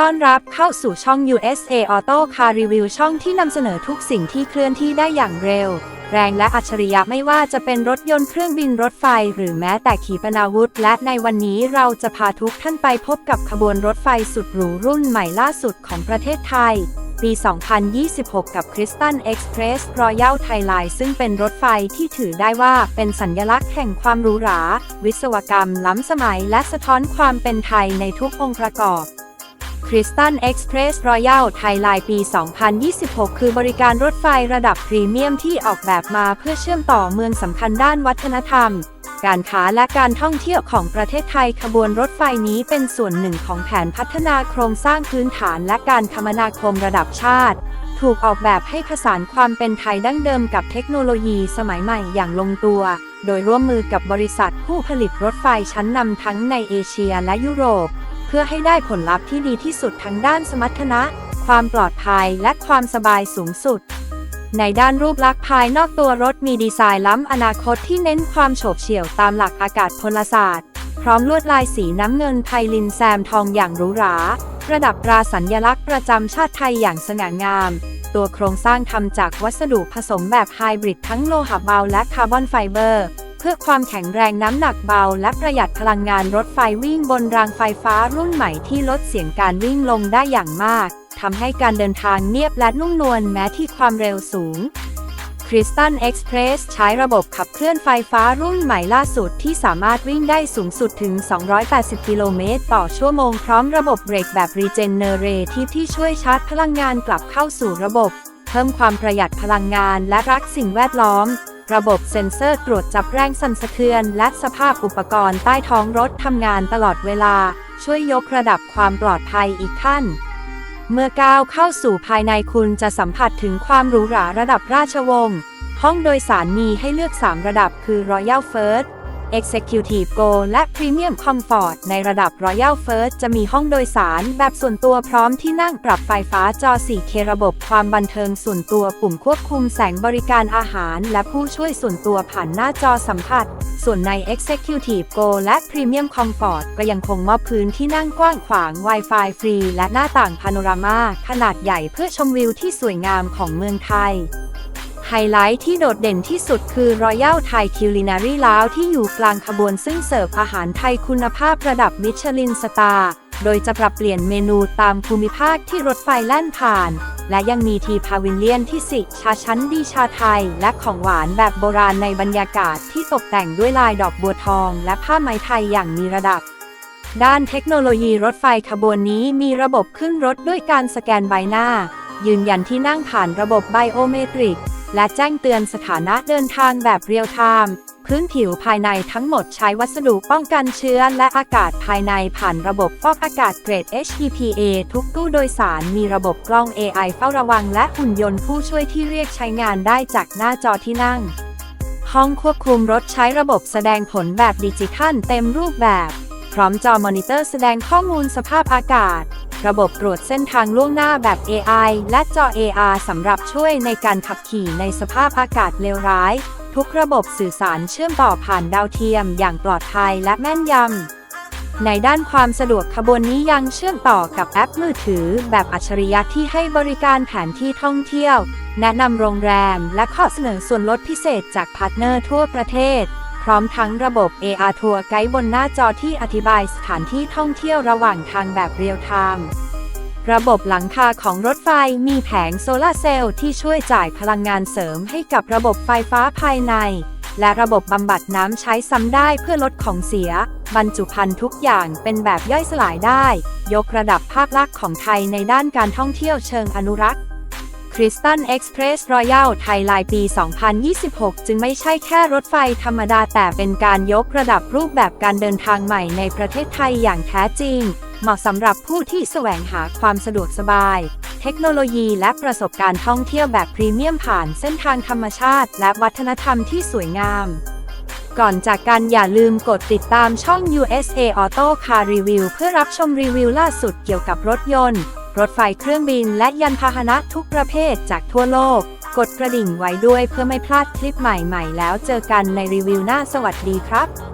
ต้อนรับเข้าสู่ช่อง USA Auto Car Review ช่องที่นำเสนอทุกสิ่งที่เคลื่อนที่ได้อย่างเร็ว แรงและอัจฉริยะไม่ว่าจะเป็นรถยนต์เครื่องบินรถไฟ หรือแม้แต่ขีปนาวุธ และในวันนี้เราจะพาทุกท่านไปพบกับขบวนรถไฟสุดหรูรุ่นใหม่ล่าสุดของประเทศไทย ปี 2026 กับ Crystal Express Royal Thailand ซึ่งเป็นรถไฟที่ถือได้ว่าเป็นสัญลักษณ์แห่งความหรูหรา วิศวกรรมล้ำสมัย และสะท้อนความเป็นไทยในทุกองค์ประกอบ คริสตันเอ็กซ์เพรสรอยัลไทยไลน์ปี 2026 คือบริการรถไฟระดับพรีเมียมที่ออกแบบมาเพื่อเชื่อมต่อเมืองสำคัญด้านวัฒนธรรม การค้าและการท่องเที่ยวของประเทศไทยขบวนรถไฟนี้เป็นส่วนหนึ่งของแผนพัฒนาโครงสร้างพื้นฐานและการคมนาคมระดับชาติ ถูกออกแบบให้ผสานความเป็นไทยดั้งเดิมกับเทคโนโลยีสมัยใหม่อย่างลงตัว โดยร่วมมือกับบริษัทผู้ผลิตรถไฟชั้นนำทั้งในเอเชียและยุโรป พื่อให้ได้ผลลัพธ์ที่ดีที่สุดทั้งด้านสมรรถนะ ความปลอดภัยและความสบายสูงสุด ในด้านรูปลักษณ์ภายนอกตัวรถมีดีไซน์ล้ำอนาคตที่เน้นความโฉบเฉี่ยวตามหลักอากาศพลศาสตร์ พร้อมลวดลายสีน้ำเงินไพลินแซมทองอย่างหรูหราประดับตราสัญลักษณ์ประจำชาติไทยอย่างสง่างาม ตัวโครงสร้างทำจากวัสดุผสมแบบไฮบริดทั้งโลหะเบาและคาร์บอนไฟเบอร์ พื่อความแข็งแรงน้ำหนักเบา และประหยัดพลังงานรถไฟวิ่งบนรางไฟฟ้ารุ่นใหม่ที่ลดเสียงการวิ่งลงได้อย่างมากทำให้การเดินทางเนียบและนุ่มนวลแม้ที่ความเร็วสูงคริสตันเอ็กซ์เพรสใช้ระบบขับเคลื่อนไฟฟ้ารุ่นใหม่ล่าสุดที่สามารถวิ่งได้สูงสุดถึง 280 กิโลเมตรต่อชั่วโมงพร้อมระบบเบรกแบบ Regenerative ที่ช่วยชาร์จพลังงานกลับเข้าสู่ระบบ เพิ่มความประหยัดพลังงานและรักสิ่งแวดล้อม ระบบเซ็นเซอร์ตรวจจับแรงสั่นสะเทือน และสภาพอุปกรณ์ใต้ท้องรถทำงานตลอดเวลา ช่วยยกระดับความปลอดภัยอีกขั้น เมื่อก้าวเข้าสู่ภายในคุณจะสัมผัสถึงความหรูหราระดับราชวงศ์ห้องโดยสารมีให้เลือก 3 ระดับคือ Royal First Executive Go และ Premium Comfort ในระดับ Royal First จะมีห้องโดยสารแบบส่วนตัวพร้อมที่นั่งปรับไฟฟ้าจอ 4K ระบบความบันเทิงส่วนตัวปุ่มควบคุมแสงบริการอาหาร และผู้ช่วยส่วนตัวผ่านหน้าจอสัมผัส ส่วนใน Executive Go และ Premium Comfort ก็ยังคงมอบพื้นที่นั่งกว้างขวาง Wi-Fi ฟรี และหน้าต่างพาโนรามาขนาดใหญ่เพื่อชมวิวที่สวยงามของเมืองไทย ไฮไลท์ที่โดดเด่นที่สุดคือ Royal Thai Culinary l o u n ที่อยู่กลางขบวนซึ่งเสิร์ฟอาหารไทยคุณภาพระดับมิชลินสตาร์ โดยจะปรับเปลี่ยนเมนูตามภูมิภาคที่รถไฟแล่นผ่าน และยังมีทีพาวินเลียนที่สิชาชั้นดีชาไทย และของหวานแบบโบราณในบรรยากาศที่ตกแต่งด้วยลายดอกบัวทอง และผ้าไหมไทยอย่างมีระดับด้านเทคโนโลยีรถไฟขบวนนี้มีระบบขึ้นรถด้วยการสแกนใบหน้า ยืนยันที่นั่งผ่านระบบไบโอเมตริก และแจ้งเตือนสถานะเดินทางแบบเรียลไทม์พื้นผิวภายในทั้งหมดใช้วัสดุป้องกันเชื้อและอากาศภายในผ่านระบบฟอกอากาศเกรด HEPA ทุกตู้โดยสารมีระบบกล้อง AI เฝ้าระวังและหุ่นยนต์ผู้ช่วยที่เรียกใช้งานได้จากหน้าจอที่นั่ง ห้องควบคุมรถใช้ระบบแสดงผลแบบดิจิทัลเต็มรูปแบบ พร้อมจอมอนิเตอร์แสดงข้อมูลสภาพอากาศ ระบบตรวจเส้นทางล่วงหน้าแบบ AI และจอ AR สำหรับช่วยในการขับขี่ในสภาพอากาศเลวร้าย ทุกระบบสื่อสารเชื่อมต่อผ่านดาวเทียมอย่างปลอดภัยและแม่นยำ ในด้านความสะดวกขบวนนี้ยังเชื่อมต่อกับแอปมือถือ แบบอัจฉริยะที่ให้บริการแผนที่ท่องเที่ยว แนะนำโรงแรม และข้อเสนอส่วนลดพิเศษจากพาร์ทเนอร์ทั่วประเทศ พร้อมทั้งระบบ AR ทัวร์ไกด์บนหน้าจอที่อธิบายสถานที่ท่องเที่ยวระหว่างทางแบบเรียลไทม์ระบบหลังคาของรถไฟมีแผงโซลาร์เซลล์ที่ช่วยจ่ายพลังงานเสริมให้กับระบบไฟฟ้าภายใน และระบบบำบัดน้ำใช้ซ้ำได้เพื่อลดของเสีย บรรจุภัณฑ์ทุกอย่างเป็นแบบย่อยสลายได้ ยกระดับภาพลักษณ์ของไทยในด้านการท่องเที่ยวเชิงอนุรักษ์ คริสตันเอ็กซ์เพรสรอยัลไทยไลน์ปี 2026 จึงไม่ใช่แค่รถไฟธรรมดาแต่เป็นการยกระดับรูปแบบการเดินทางใหม่ในประเทศไทยอย่างแท้จริง เหมาะสำหรับผู้ที่แสวงหาความสะดวกสบาย เทคโนโลยีและประสบการณ์ท่องเที่ยวแบบพรีเมียมผ่านเส้นทางธรรมชาติ และวัฒนธรรมที่สวยงามก่อนจากกันอย่าลืมกดติดตามช่อง USA Auto Car Review เพื่อรับชมรีวิวล่าสุดเกี่ยวกับรถยนต์ รถไฟเครื่องบินและยานพาหนะทุกประเภทจากทั่วโลก กดกระดิ่งไว้ด้วยเพื่อไม่พลาดคลิปใหม่ๆ แล้วเจอกันในรีวิวหน้าสวัสดีครับ